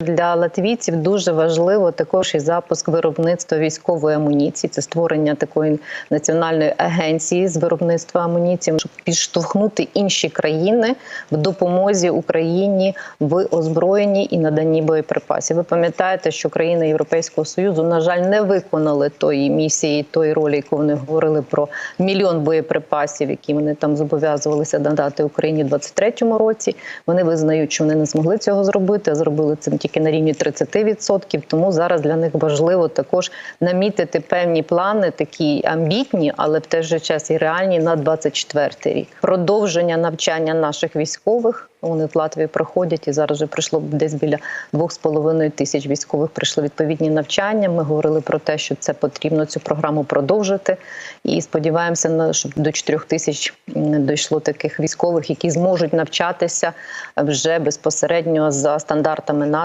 Для латвійців дуже важливо також і запуск виробництва військової амуніції. Це створення такої національної агенції з виробництва амуніції, щоб підштовхнути інші країни в допомозі Україні в озброєнні і наданні боєприпасів. Ви пам'ятаєте, що країни Європейського союзу на жаль не виконали тої місії, тої ролі, яку вони говорили про мільйон боєприпасів, які вони там зобов'язувалися надати Україні в 23-му році. Вони визнають, що вони не змогли цього зробити, а зробили це тільки на рівні 30%. Тому зараз для них важливо також намітити певні плани, такі амбітні, але в той же час і реальні на 24 рік. Продовження навчання наших військових. Вони в Латвії проходять і зараз вже прийшло десь біля 2,5 тисяч військових. Прийшли відповідні навчання. Ми говорили про те, що це потрібно цю програму продовжити. І сподіваємося, щоб до 4 тисяч дійшло таких військових, які зможуть навчатися вже безпосередньо за стандартами НАТО.